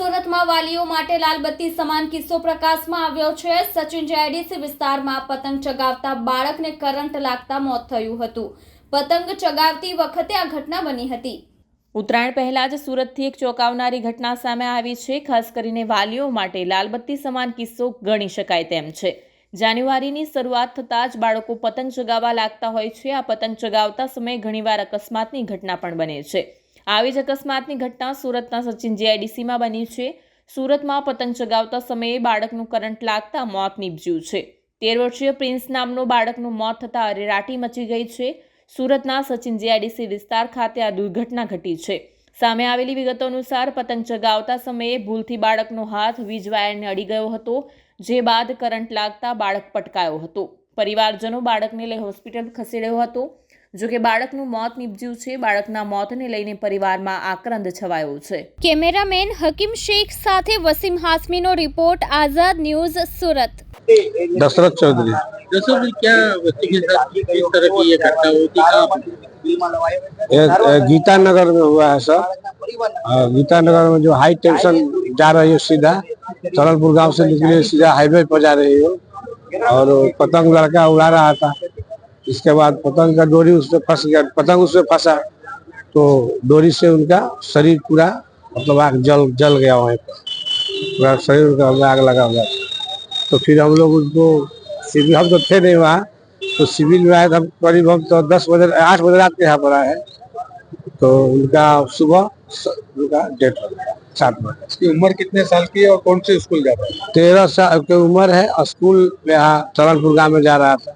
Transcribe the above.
સુરતમાં વાલીઓ માટે લાલબત્તી સમાન કિસ્સો પ્રકાશમાં આવ્યો છે. સચિન જેઆઈડીસી વિસ્તારમાં પતંગ ચગાવતા બાળકને કરંટ લાગતા મોત થયું હતું. પતંગ ચગાવતી વખતે આ ઘટના બની હતી. ઉત્તરાયણ પહેલા જ સુરતથી એક ચોંકાવનારી ઘટના સામે આવી છે. ખાસ કરીને વાલીઓ માટે લાલબત્તી સમાન કિસ્સો ગણી શકાય તેમ છે. જાન્યુઆરીની શરૂઆત થતાં જ બાળકો પતંગ ચગાવવા લાગતા હોય છે. આ પતંગ ચગાવતા સમયે ઘણીવાર અકસ્માતની ઘટના પણ બને છે. આવી જ અકસ્માતની ઘટના સુરતના સચિન જીઆઈડીસીમાં બની છે. સુરતમાં પતંગ ચગાવતા સમયે બાળકનું કરંટ લાગતા મોત નીપજ્યું છે. તેર વર્ષીય પ્રિન્સ નામનો બાળકનું મોત થતાં અરેરાટી મચી ગઈ છે. સુરતના સચિન જીઆઈડીસી વિસ્તાર ખાતે આ દુર્ઘટના ઘટી છે. સામે આવેલી વિગતો અનુસાર પતંગ ચગાવતા સમયે ભૂલથી બાળકનો હાથ વીજ વાયરને અડી ગયો હતો, જે બાદ કરંટ લાગતા બાળક પટકાયો હતો. પરિવારજનો બાળકને લઈ હોસ્પિટલ ખસેડ્યો હતો. જો કે બાળકનું મોત નીપજ્યું છે બાળકના મોતને લઈને પરિવારમાં આક્રંદ છવાયો છે કેમેરામેન હકીમ શેખ સાથે વસીમ હાસમીનો રિપોર્ટ આઝાદ ન્યૂઝ સુરત दशरथ चौधरी दरअसल क्या बच्चे के साथ किस तरह की ये घटना हुई थी कहाँ ये अ, गीता नगर में हुआ है सर अ, गीता नगर में जो हाई टेंशन जा रही है सीधा तरलपुर गांव से निकली है, सीधा हाईवे पर जा रही है और पतंग लड़का उड़ा रहा था इसके बाद पतंग का डोरी उसमें फंस गया पतंग उसमें फंसा तो डोरी से उनका शरीर पूरा मतलब आग जल जल गया वहीं पर। पूरा शरीर उनका में आग लगा हुआ था। तो फिर हम लोग उनको सिविल हम तो थे नहीं वहाँ तो सिविल में आए हम करीब हम तो दस बजे आठ बजे रात के यहाँ पर आए। तो उनका सुबह उनका डेट हो गया सात बजे। इसकी उम्र कितने साल की है और कौन से स्कूल जाता है? तेरह साल की उम्र है स्कूल यहाँ तरनपुर गाँव में जा रहा था।